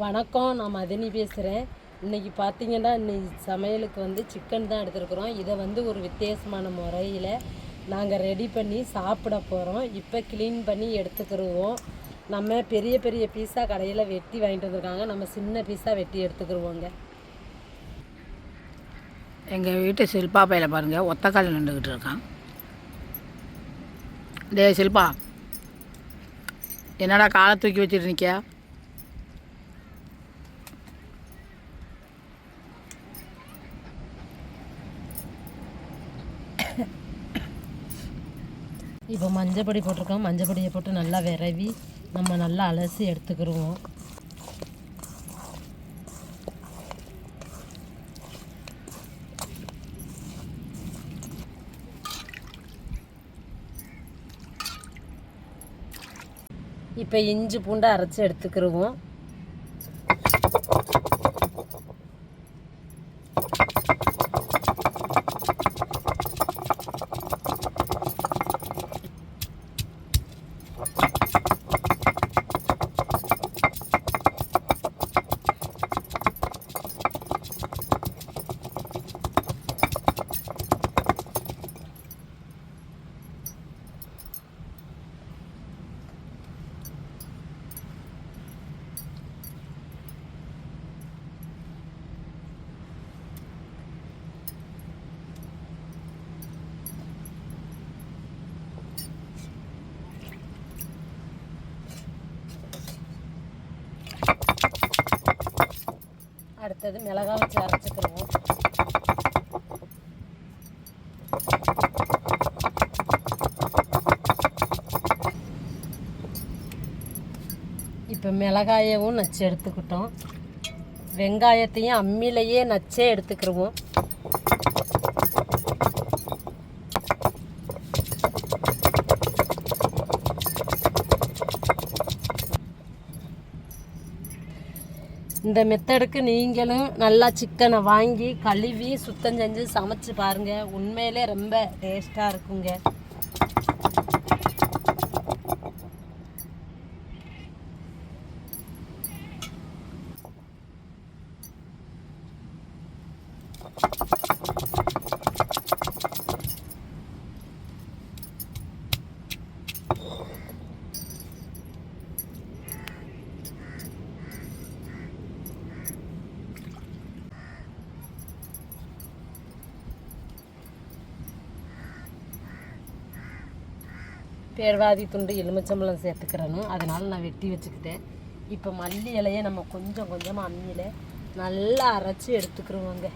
வணக்கம் நான் மதினி பேசுகிறேன் இன்றைக்கி பார்த்தீங்கன்னா இன்னைக்கு சமையலுக்கு வந்து சிக்கன் தான் எடுத்துருக்குறோம். இதை வந்து ஒரு வித்தியாசமான முறையில் நாங்கள் ரெடி பண்ணி சாப்பிட போகிறோம் இப்போ க்ளீன் பண்ணி எடுத்துக்கிருவோம். நம்ம பெரிய பெரிய பீஸா கடையில் வெட்டி வாங்கிட்டு வந்திருக்காங்க. நம்ம சின்ன பீஸா வெட்டி எடுத்துக்கிருவோங்க. எங்கள் வீட்டு சில்பா பையில் பாருங்கள் ஒத்தக்கால் நின்றுக்கிட்டு இருக்கான். டேய் சில்பா என்னடா காலை தூக்கி வச்சுட்டு இப்போ மஞ்சப்பொடி போட்டிருக்கோம். மஞ்சப்பொடியை போட்டு நல்லா விரவி நம்ம நல்லா அலசி எடுத்துக்கிருவோம். இப்போ இஞ்சி பூண்டை அரைச்சி எடுத்துக்கிடுவோம் அடுத்தது மிளகாய் வச்சு அரைச்சிக்கிறோம். இப்போ மிளகாயவும் நச்சு எடுத்துக்கிட்டோம். வெங்காயத்தையும் அம்மிலேயே நச்சே எடுத்துக்கிருவோம். இந்த மெத்தடுக்கு நீங்களும் நல்லா சிக்கனை வாங்கி கழுவி சுத்தம் செஞ்சு சமைச்சு பாருங்க. உண்மையிலே ரொம்ப டேஸ்ட்டாக இருக்குங்க. பேர்வாதி துண்டு எலுமிச்சம்பழம் சேர்த்துக்கிறணும் அதனால் நான் வெட்டி வச்சுக்கிட்டேன். இப்போ மல்லி இலையை நம்ம கொஞ்சம் கொஞ்சமாக அம்மியில் நல்லா அரைச்சி எடுத்துக்கிருவோங்க.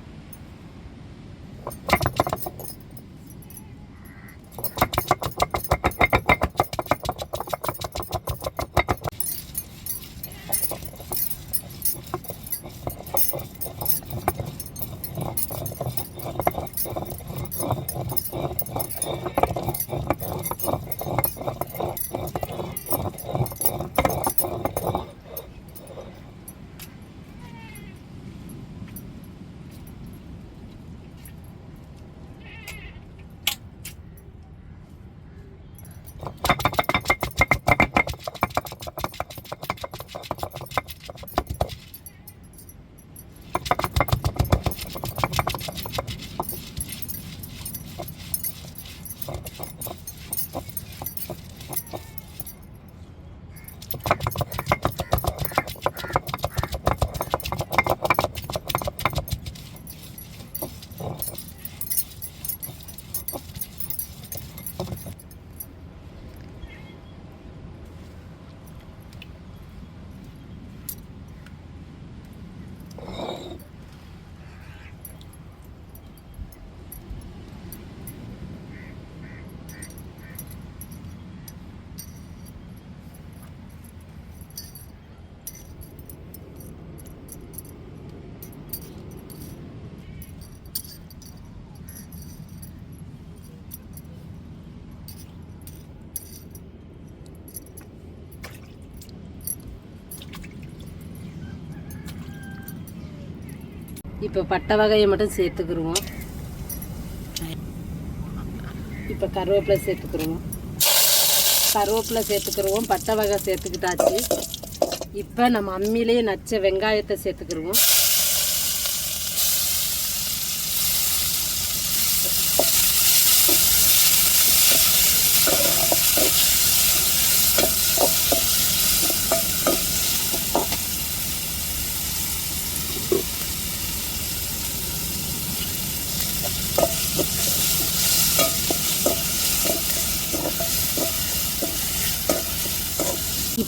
இப்போ பட்டை வகையை மட்டும் சேர்த்துக்கிருவோம். இப்போ கருவேப்பிலை சேர்த்துக்கிருவோம். கருவேப்பிலை சேர்த்துக்கிருவோம் பட்டை வகை சேர்த்துக்கிட்டாச்சு. இப்போ நம்ம அம்மிலேயே நச்ச வெங்காயத்தை சேர்த்துக்கிடுவோம்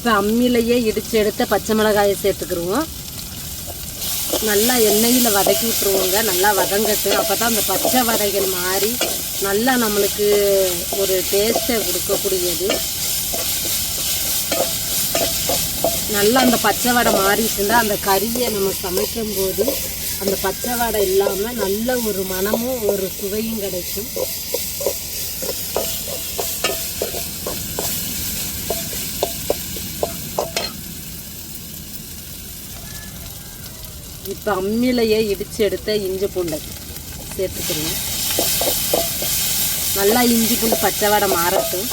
இப்போ அம்மிலேயே இடித்து எடுத்த பச்சை மிளகாயை சேர்த்துக்கிடுவோம் நல்லா எண்ணெயில் வதக்கி விட்டுருவோங்க. நல்லா வதங்கட்டும் அப்போ தான் அந்த பச்சை வடைகள் மாறி நல்லா நம்மளுக்கு ஒரு டேஸ்ட்டை கொடுக்கக்கூடியது. நல்லா அந்த பச்சை வடை மாறிட்டுனா அந்த கறியை நம்ம சமைக்கும் போது அந்த பச்சை வடை இல்லாமல் நல்ல ஒரு மனமும் ஒரு சுவையும் கிடைக்கும். இப்போ அம்மிலையே இடித்து எடுத்த இஞ்சி பூண்டை. சேர்த்துக்கிறோம் நல்லா இஞ்சி பூண்டு பச்சை வடை மாறட்டும்.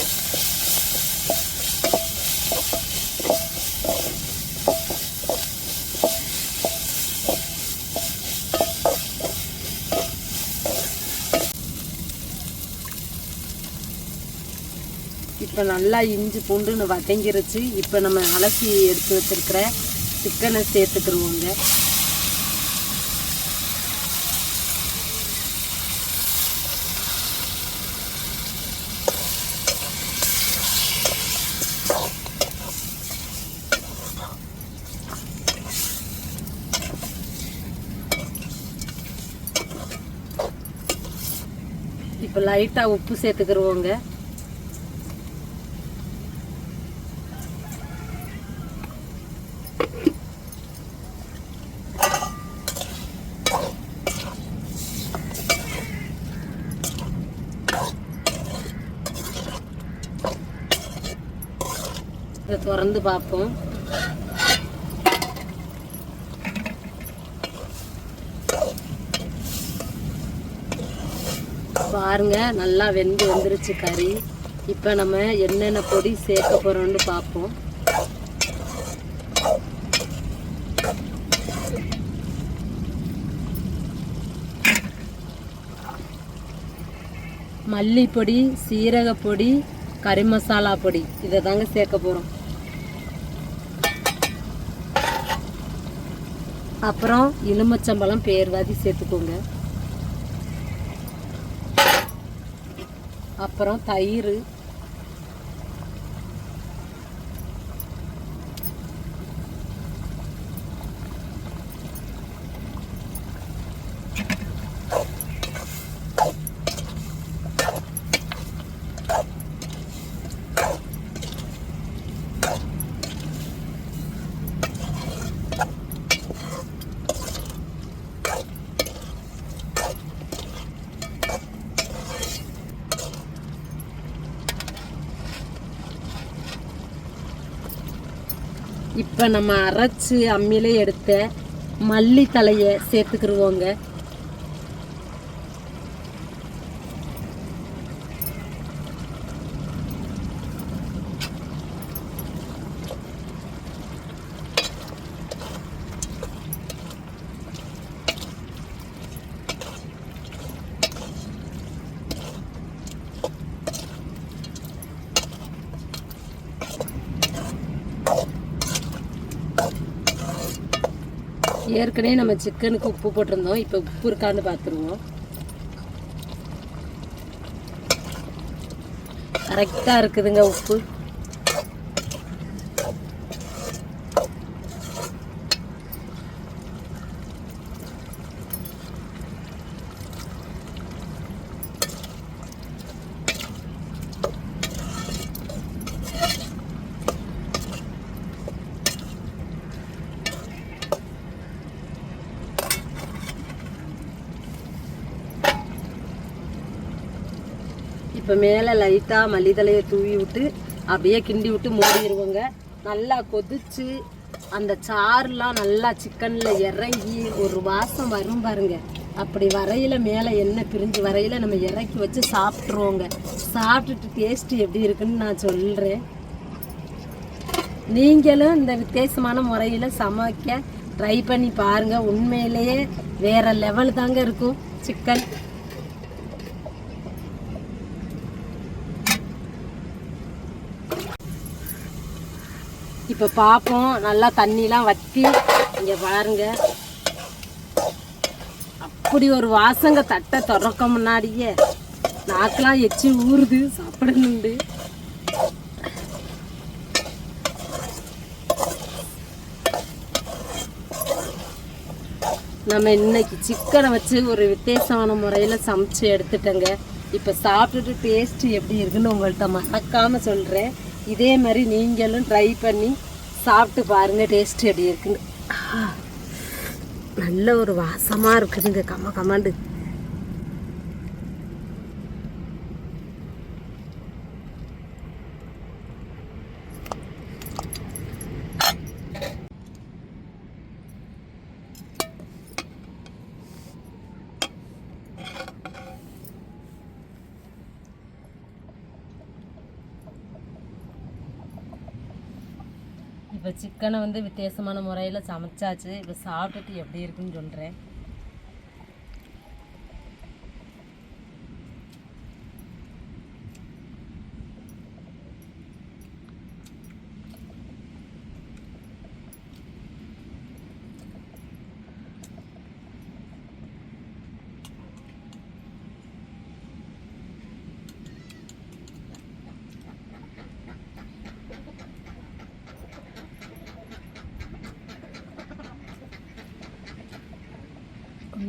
இப்போ நல்லா இஞ்சி பூண்டுன்னு வதங்கிருச்சு. இப்போ நம்ம அலசி எடுத்து வச்சிருக்கிற சிக்கனை சேர்த்துக்கிருவோங்க. இப்போ லைட்டாக உப்பு சேர்த்துக்கிருவோங்க. இதை திறந்து பார்ப்போம். பாருங்க நல்லா வெந்து வந்துருச்சு கறி. இப்போ நம்ம என்னென்ன பொடி சேர்க்க போகிறோம்னு பார்ப்போம். மல்லிப்பொடி சீரகப்பொடி கறி மசாலா பொடி. இதை தாங்க சேர்க்க போகிறோம் அப்புறம் எலுமிச்சம்பழம் பேர்வாதி சேர்த்துக்கோங்க. அப்புறம் தயிர் இப்போ நம்ம அரைச்சு அம்மியில எடுத்த மல்லி தலையை சேர்த்துக்கிருவோங்க. ஏற்கனவே நம்ம சிக்கனுக்கு உப்பு போட்டிருந்தோம். இப்போ உப்பு இருக்கான்னு பார்த்துருவோம். கரெக்டாக இருக்குதுங்க உப்பு. இப்போ மேலே லைட்டாக மல்லித்தலையை தூவி விட்டு அப்படியே கிண்டி விட்டு மூடிடுவோங்க நல்லா கொதிச்சு அந்த சாறுலாம் நல்லா சிக்கனில் இறங்கி ஒரு வாசம் வரும் பாருங்க. அப்படி வரையில் மேலே எண்ணெய் பிரிஞ்சு வரையில் நம்ம இறக்கி வச்சு சாப்பிட்ருவோங்க சாப்பிட்டுட்டு டேஸ்ட்டு எப்படி இருக்குன்னு நான் சொல்கிறேன் நீங்களும் இந்த வித்தியாசமான முறையில் சமைக்க ட்ரை பண்ணி பாருங்கள் உண்மையிலேயே வேறு லெவல் தாங்க இருக்கும் சிக்கன் இப்போ பார்ப்போம் நல்லா தண்ணிலாம் வற்றி இங்கே பாருங்க. அப்படி ஒரு வாசங்க தட்டை திறக்க முன்னாடியே நாக்கெலாம் எச்சி ஊறுது சாப்பிடணுண்டு. நம்ம இன்னைக்கு சிக்கனை வச்சு ஒரு வித்தியாசமான முறையில் சமைச்சு எடுத்துட்டேங்க. இப்போ சாப்பிட்டுட்டு டேஸ்ட்டு எப்படி இருக்குன்னு உங்கள்கிட்ட மறக்காமல் சொல்கிறேன் இதே மாதிரி நீங்களும் ட்ரை பண்ணி சாப்பிட்டு பாருங்க டேஸ்ட் எப்படி இருக்குன்னு. நல்ல ஒரு வாசமாக இருக்குதுங்க கம்ம கமாண்டு. இப்போ சிக்கனை வந்து வித்தியாசமான முறையில் சமைச்சாச்சு. இப்போ சாப்பிட்டுட்டு எப்படி இருக்குன்னு சொல்கிறேன்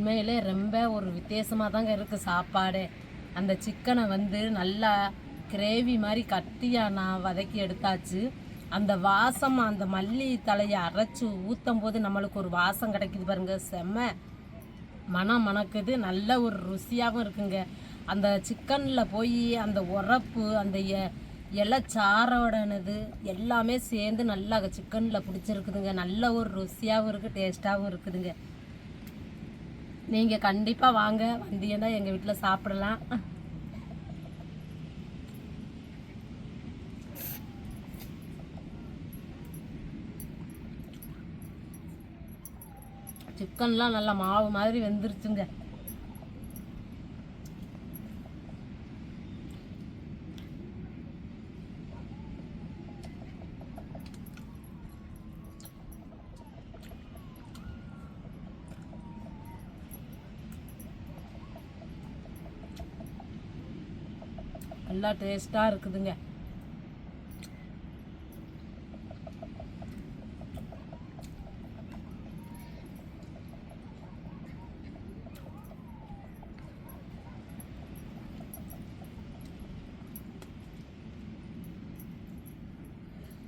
உண்மையிலே ரொம்ப ஒரு வித்தியாசமாக தாங்க இருக்குது சாப்பாடு. அந்த சிக்கனை வந்து நல்லா கிரேவி மாதிரி கட்டியாக நான் வதக்கி எடுத்தாச்சு. அந்த வாசம் அந்த மல்லி தலையை அரைச்சி ஊற்றும் போது நம்மளுக்கு ஒரு வாசம் கிடைக்குது பாருங்க. செம்ம மனம் மணக்குது. நல்ல ஒரு ருசியாகவும் இருக்குங்க. அந்த சிக்கனில் போய் அந்த உரப்பு அந்த எ- இலைச்சாரோடனது எல்லாமே சேர்ந்து நல்லா சிக்கனில் பிடிச்சிருக்குதுங்க. நல்ல ஒரு ருசியாகவும் இருக்குது டேஸ்ட்டாகவும் இருக்குதுங்க. நீங்கள் கண்டிப்பாக வாங்க. வந்தீங்கன்னா எங்கள் வீட்டில் சாப்பிடலாம். சிக்கன்லாம் நல்லா மாவு மாதிரி வெந்துருச்சுங்க. நல்லா டேஸ்ட்டாக இருக்குதுங்க.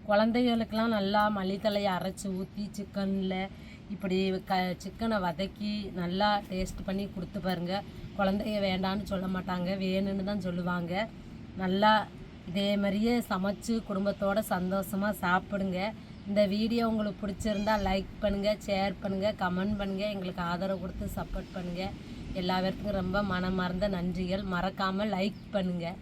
குழந்தைகளுக்கெல்லாம் நல்லா மல்லித்தலையை அரைச்சி ஊற்றி சிக்கனில் இப்படி க சிக்கனை வதக்கி நல்லா டேஸ்ட் பண்ணி கொடுத்து பாருங்க. குழந்தைங்க வேண்டான்னு சொல்ல மாட்டாங்க வேணும்னு தான் சொல்லுவாங்க. நல்லா இதே மாதிரியே சமைச்சு குடும்பத்தோடு சந்தோஷமாக சாப்பிடுங்க. இந்த வீடியோ உங்களுக்கு பிடிச்சிருந்தா லைக் பண்ணுங்கள் ஷேர் பண்ணுங்கள் கமெண்ட் பண்ணுங்கள் எங்களுக்கு ஆதரவு கொடுத்து சப்போர்ட் பண்ணுங்கள் எல்லா பேருக்கும் ரொம்ப மனமார்ந்த நன்றிகள். மறக்காமல் லைக் பண்ணுங்கள்